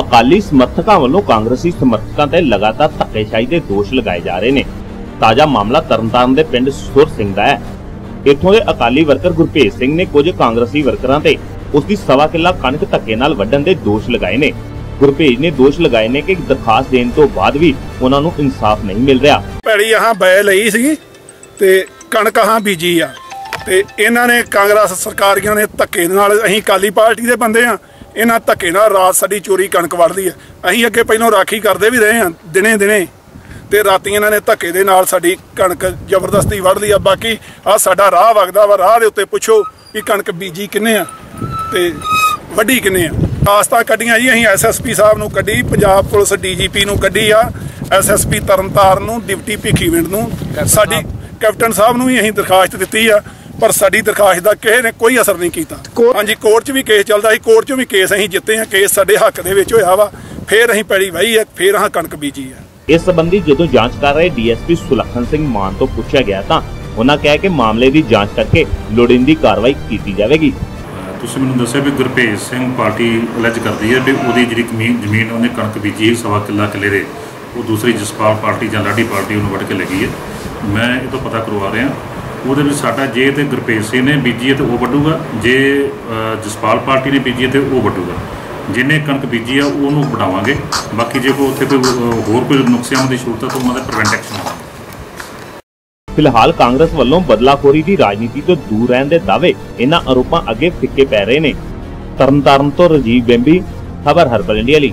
ਅਕਾਲੀ ਸਮਰਥਕਾਂ ਵੱਲੋਂ ਕਾਂਗਰਸੀ ਸਮਰਥਕਾਂ ਤੇ ਲਗਾਤਾਰ ਧੱਕੇਸ਼ਾਹੀ ਦੇ ਦੋਸ਼ ਲਗਾਏ ਜਾ ਰਹੇ ਨੇ। ਤਾਜ਼ਾ ਮਾਮਲਾ ਤਰਨਤਾਰਨ ਦੇ ਪਿੰਡ ਸੁਰ ਸਿੰਘ ਦਾ ਹੈ। ਇੱਥੋਂ ਦੇ ਅਕਾਲੀ ਵਰਕਰ ਗੁਰਭੇਜ ਸਿੰਘ ਨੇ ਕੁਝ ਕਾਂਗਰਸੀ ਵਰਕਰਾਂ ਤੇ ਉਸ ਦੀ ਸਵਾ ਕਿੱਲਾ ਕਣਕ ਧੱਕੇ ਨਾਲ ਵੱਢਣ ਦੇ ਦੋਸ਼ ਲਗਾਏ ਨੇ। ਗੁਰਭੇਜ ਨੇ ਦੋਸ਼ ਲਗਾਏ ਨੇ ਕਿ ਦਰਖਾਸਤ ਦੇਣ ਤੋਂ ਬਾਅਦ ਵੀ ਉਹਨਾਂ ਨੂੰ ਇਨਸਾਫ ਨਹੀਂ ਮਿਲ ਰਿਹਾ। ਭੈੜੀ ਆਹਾਂ ਬੈ ਲਈ ਸੀ ਤੇ ਕਣਕ ਆਹਾਂ ਬੀਜੀ ਆ। ਤੇ ਇਹਨਾਂ ਨੇ ਕਾਂਗਰਸ ਸਰਕਾਰੀਆਂ ਨੇ ਧੱਕੇ ਨਾਲ ਅਸੀਂ ਕਾਲੀ ਪਾਰਟੀ ਦੇ ਬੰਦੇ ਆ। ਇਹਨਾਂ ਧੱਕੇ ਨਾਲ ਰਾਤ ਸਾਡੀ ਚੋਰੀ ਕਣਕ ਵੜਦੀ ਆ ਅਸੀਂ ਅੱਗੇ ਪਹਿਲਾਂ ਰਾਖੀ ਕਰਦੇ ਵੀ ਰਹੇ ਆ ਦਿਨੇ ਦਿਨੇ। ਤੇ ਰਾਤੀ ਇਹਨਾਂ ਨੇ ਧੱਕੇ ਦੇ ਨਾਲ ਸਾਡੀ ਕਣਕ ਜ਼ਬਰਦਸਤੀ ਵੜਦੀ ਆ। ਬਾਕੀ ਆ ਸਾਡਾ ਰਾਹ ਵਗਦਾ ਵਾ ਰਾਹ ਦੇ ਉੱਤੇ ਪੁੱਛੋ ਵੀ ਕਣਕ ਬੀਜੀ ਕਿੰਨੇ ਆ ਤੇ ਵੱਡੀ ਕਿੰਨੇ ਆ। ਆਸਤਾ ਕੱਢੀਆਂ ਜੀ ਅਸੀਂ ਐਸਐਸਪੀ ਸਾਹਿਬ ਨੂੰ ਕੱਢੀ ਪੰਜਾਬ ਪੁਲਿਸ ਡੀਜੀਪੀ ਨੂੰ ਕੱਢੀ ਆ ਐਸਐਸਪੀ ਤਰਨਤਾਰਨ ਨੂੰ ਡਿਪਟੀ ਭਿੱਖੀਵਿੰਡ ਨੂੰ। ਸਾਡੀ ਕੈਪਟਨ ਸਾਹਿਬ ਨੂੰ ਵੀ ਅਸੀਂ ਦਰਖਾਸਤ ਦਿੱਤੀ ਆ ਪਰ ਸਾਡੀ ਦਰਖਾਸਤ ਦਾ ਕਿਸੇ ਨੇ ਕੋਈ ਅਸਰ ਨਹੀਂ ਕੀਤਾ। ਹਾਂਜੀ ਕੋਰਟ 'ਚ ਵੀ ਕੇਸ ਚੱਲਦਾ ਸੀ ਕੋਰਟ 'ਚ ਵੀ ਕੇਸ ਅਸੀਂ ਜਿੱਤੇ ਆ ਕੇਸ ਸਾਡੇ ਹੱਕ ਦੇ ਵਿੱਚ ਹੋਇਆ ਵਾ ਫੇਰ ਅਸੀਂ ਪੈੜੀ ਵਾਹੀ ਆ ਫੇਰ ਆਹ ਕਣਕ ਬੀਜੀ ਆ ਇਸ ਸੰਬੰਧੀ ਜਦੋਂ ਜਾਂਚ ਕਰ ਰਹੇ ਡੀਐਸਪੀ ਸੁਲੱਖਣ ਸਿੰਘ ਮਾਨ ਤੋਂ ਪੁੱਛਿਆ ਗਿਆ ਤਾਂ ਉਹਨਾਂ ਕਿਹਾ ਕਿ ਮਾਮਲੇ ਦੀ ਜਾਂਚ ਕਰਕੇ ਲੋੜੀਂਦੀ ਕਾਰਵਾਈ ਕੀਤੀ ਜਾਵੇਗੀ। ਤੁਸੀਂ ਮੈਨੂੰ ਦੱਸਿਆ ਵੀ ਗੁਰਭੇਜ ਸਿੰਘ ਪਾਰਟੀ ਅਲੱਜ ਕਰਦੀ ਹੈ ਵੀ ਉਹਦੀ ਜਿਹੜੀ ਜ਼ਮੀਨ ਜ਼ਮੀਨ ਉਹਨੇ ਕਣਕ ਬੀਜੀ ਹੈ ਸਵਾ ਕਿੱਲਾ ਕਿੱਲੇ ਦੇ। ਉਹ ਦੂਸਰੀ ਜਸਪਾਲ ਪਾਰਟੀ ਜਾਂ ਲਾਡੀ ਪਾਰਟੀ ਉਹਨੂੰ ਵੱਢ ਕੇ ਲੱਗੀ ਹੈ। ਮੈਂ ਇਹ ਤੋਂ ਪਤਾ ਕਰਵਾ ਰਿਹਾ ਉਹਦੇ ਵਿੱਚ ਸਾਡਾ ਜੇ ਤੇ ਗੁਰਭੇਜ ਸਿੰਘ ਨੇ ਬੀਜੀ ਹੈ ਤੇ ਉਹ ਵੱਢੂਗਾ, ਜੇ ਜਸਪਾਲ ਪਾਰਟੀ ਨੇ ਬੀਜੀ ਹੈ ਤੇ ਉਹ ਵੱਢੂਗਾ। ਜਿਹਨੇ ਕਣਕ ਬੀਜੀ ਆ, ਉਹਨੂੰ ਵਢਾਵਾਂਗੇ। ਬਾਕੀ ਜੇ ਕੋਈ ਉੱਥੇ ਕੋਈ ਹੋਰ ਕੋਈ ਨੁਕਸਿਆਂ ਦੀ ਸੂਰਤ ਹੈ ਤਾਂ ਉਹਨਾਂ ਦੇ ਪ੍ਰੀਵੈਂਟ ਐਕਸ਼ਨ ਹੋਵੇਗਾ ਫਿਲਹਾਲ ਕਾਂਗਰਸ ਵੱਲੋਂ ਬਦਲਾਖੋਰੀ ਦੀ ਰਾਜਨੀਤੀ ਤੋਂ ਦੂਰ ਰਹਿਣ ਦੇ ਦਾਅਵੇ ਇਹਨਾਂ ਆਰੋਪਾਂ ਅੱਗੇ ਫਿੱਕੇ ਪੈ ਰਹੇ ਨੇ। ਤਰਨਤਾਰਨ ਤੋਂ ਰਜੀਵ ਬੈਂਬੀ, ਖਬਰ ਹਰਬਲ ਇੰਡੀਆ ਲਈ।